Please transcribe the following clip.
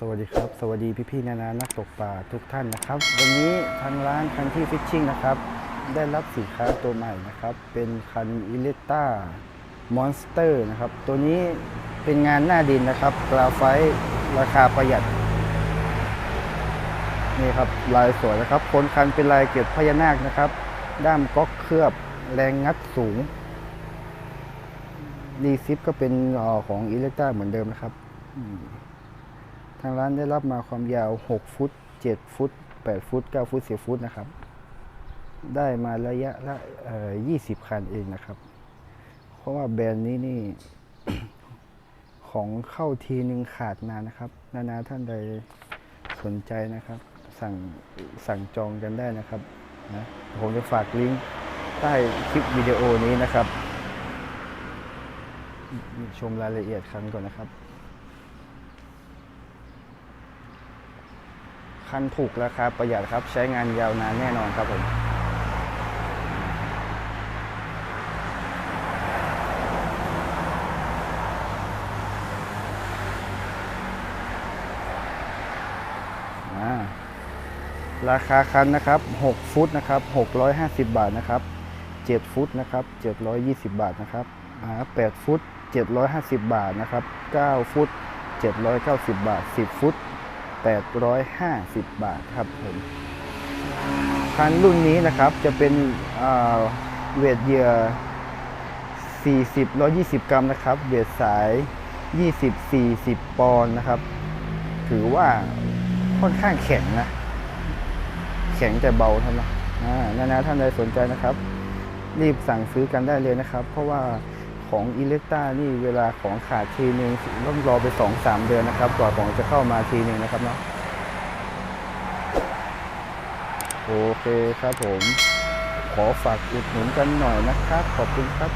สวัสดีครับ สวัสดีพี่ๆนานานักตกปลาทุกท่านนะครับ วันนี้ทางร้านคันที่ฟิชชิ่งนะครับ ได้รับสินค้าตัวใหม่นะครับ เป็นคันอิเลต้ามอนสเตอร์นะครับ ตัวนี้เป็นงานหน้าดินนะครับกราไฟราคาประหยัด นี่ครับลายสวยนะครับคนคันเป็นลายเกล็ดพญานาคนะครับ ด้ามก๊อกเคลือบแรงงัดสูงดีซิปก็เป็นออของอิเล็กต้าเหมือนเดิมนะครับางร้านได้รับมาความยาว 6 ฟุต 7 ฟุต 8 ฟุต 9 ฟุต 10 ฟุตนะครับ ได้มาระยะละ20 คันเองนะครับ เพราะว่าแบรนด์นี้นี่ ของเข้าทีนึงขาดนานนะครับ นานาท่านใดสนใจนะครับ สั่งสั่งจองกันได้นะครับนะผมจะฝากลิงก์ใต้คลิปวิดีโอนี้นะครับ ชมรายละเอียดคันก่อนนะครับ คันถูกราคาประหยัดครับ ใช้งานยาวนานแน่นอนครับผมราคาคันนะครับ 6 ฟุตนะครับ 650 บาทนะครับ 7 ฟุตนะครับ 720 บาทนะครับ8ฟุต 750 บาทนะครับ 9 ฟุต 790 บาท 10 ฟุต 850 บาทครับผมคันรุ่นนี้นะครับจะเป็นเวทเหยื่อ 40 120 กรัมนะครับเวทสาย 20 40 ปอนด์นะครับ ถือว่าค่อนข้างแข็งนะ แข็งแต่เบาเท่านั้นนานาท่านใดสนใจนะครับ รีบสั่งซื้อกันได้เลยนะครับ เพราะว่า ของอิเล็กต้านี่เวลาของขาดทีนึงต้องรอไป 2-3 เดือนนะครับกว่าของจะเข้ามาทีนึงนะครับเนาะโอเคครับผม ขอฝากอุดหนุนกันหน่อยนะครับ ขอบคุณครับ